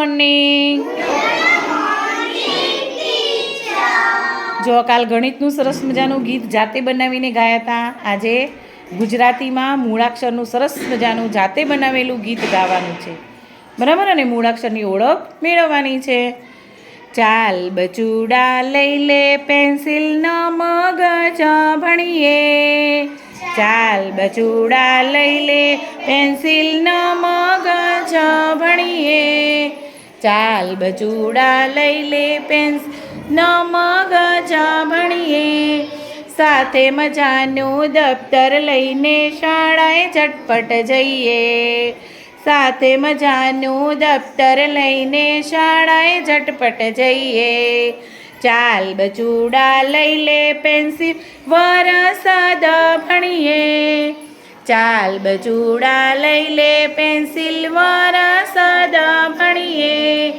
Morning જો કાલ ગણિતનું સરસ મજાનું ગીત જાતે બનાવીને ગાયા હતા, આજે ગુજરાતીમાં મૂળાક્ષરનું સરસ મજાનું જાતે બનાવેલું ગીત ગાવાનું છે. બરાબર? અને મૂળાક્ષરની ઓળખ મેળવવાની છે. ચાલ બચુડા લઈ લે પેન્સિલ ન મગજ ભણીએ ચાલ બચુડા લઈ લે પેન્સિલ ન મગજ ભણીએ ચાલ બચુડા લઈ લે પેન્સ. ન મગજ ભણીએ સાથે મજાનું દફતર લઈને શાળાએ ઝટપટ જઈએ. સાથે મજાનું દફતર લઈને શાળાએ ઝટપટ જઈએ. ચાલ બચુડા લઈ લે પેન્સિલ. વરસાદ ભણીએ ચાલ બચુડા લઈ લે પેન્સિલ સદા ભણીએ.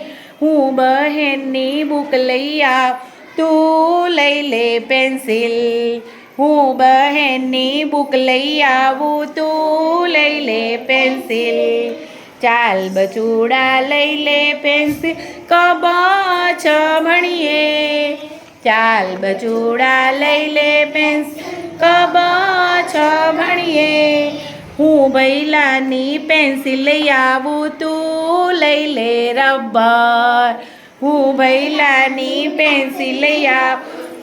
હું બહેનની બુક લઈ આવ, તું લઈ લે પેન્સિલ. હું બહેનની બુક લઈ આવું, તું લઈ લે પેન્સિલ. ચાલ બચુડા લઈ લે પેન્સિલ, કબચ ભણીએ. ચાલ બચુડા લઈ લે પેન્સિલ કબચ ભણીએ. હું બૈલાની પેન્સિલ લઈ આવું તું, લઈ લે રબર. હું બૈલાની પેન્સિલ લઈ આવ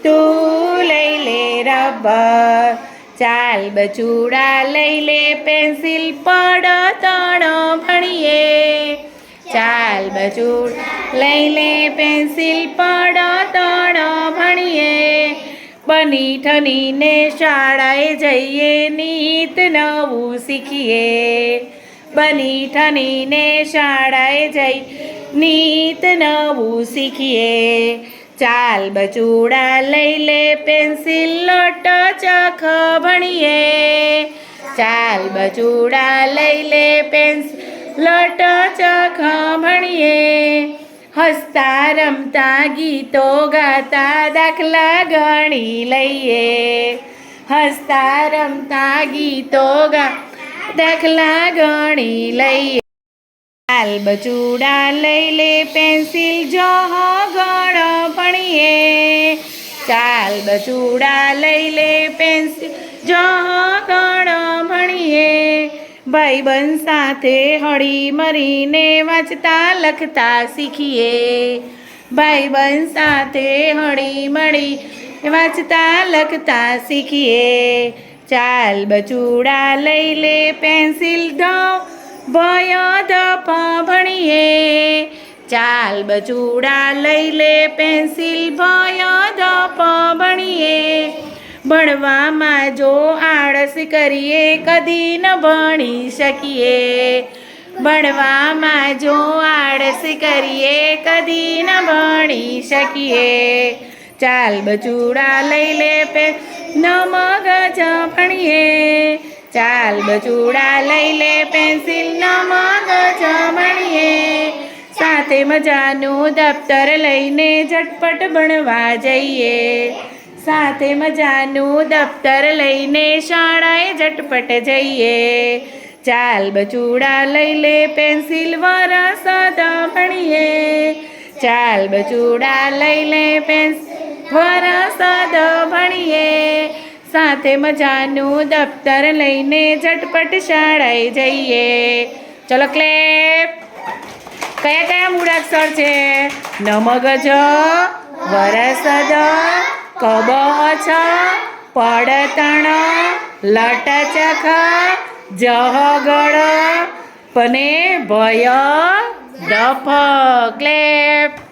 તું, લઈ લે રબર. ચાલ બચુડા લઈ લે પેન્સિલ પડ તણ ભણીએ. ચાલ બચુડ લઈ લે પેન્સિલ પડ તણ ભણીએ. બની ઠનીને શાળાએ જઈએ નીત નવું શીખીએ. બની ઠનીને શાળાએ જઈ નીત નવું શીખીએ. ચાલ બચુડા લઈ લે પેન્સિલ લોટ ચખ ભણીએ. ચાલ બચુડા લઈ લે પેન્સિલ લોટ ચખ ભણીએ. હસતા રમતા ગીતો ગાતા દાખલા ગણી લઈએ. હસતા રમતા ગીતો ગા દાખલા ગણી લઈએ. ચાલ બચુડા લઈ લે પેન્સિલ જો ગણો ભણીએ. ચાલ બચુડા લઈ લે પેન્સિલ જહ ગણ ભણીએ. ભાઈબંધ સાથે હળી મરીને વાંચતા, લખતા શીખીએ. ભાઈબંધ સાથે હળી મળી વાંચતા, લખતા શીખીએ. ચાલ બચુડા લઈ લે પેન્સિલ ધો ભય ધપ ભણીએ. ચાલ બચુડા લઈ લે પેન્સિલ, ભય ધપ ભણીએ. ભણવામાં જો આળસ કરીએ, કદી ન ભણી શકીએ. ભણવામાં જો આળસ કરીએ, કદી ન ભણી શકીએ. ચાલ બચુડા લઈ લે પે, ન મગજ ભણીએ ચાલ બચુડા લઈ લે પેન્સિલ, ન મગજ ભણીએ સાથે મજાનું દફતર લઈને ઝટપટ ભણવા જઈએ. સાથે મજાનું દફતર લઈને શાળાએ ઝટપટ જઈએ. ચાલ બચુડા લઈ લે પેન્સિલ વરસદ ભણીએ. ચાલ બચુડા લઈ લે પેન્સિલ વરસદ ભણીએ. સાથે મજાનું દફતર લઈને ઝટપટ શાળાએ જઈએ. ચલો ક્લેપ. કયા કયા મૂળાક્ષર છે? નમગજ, વરસદ કબચ પડતણ લટચખ જહગળ પને ભય દફ ક્લેપ.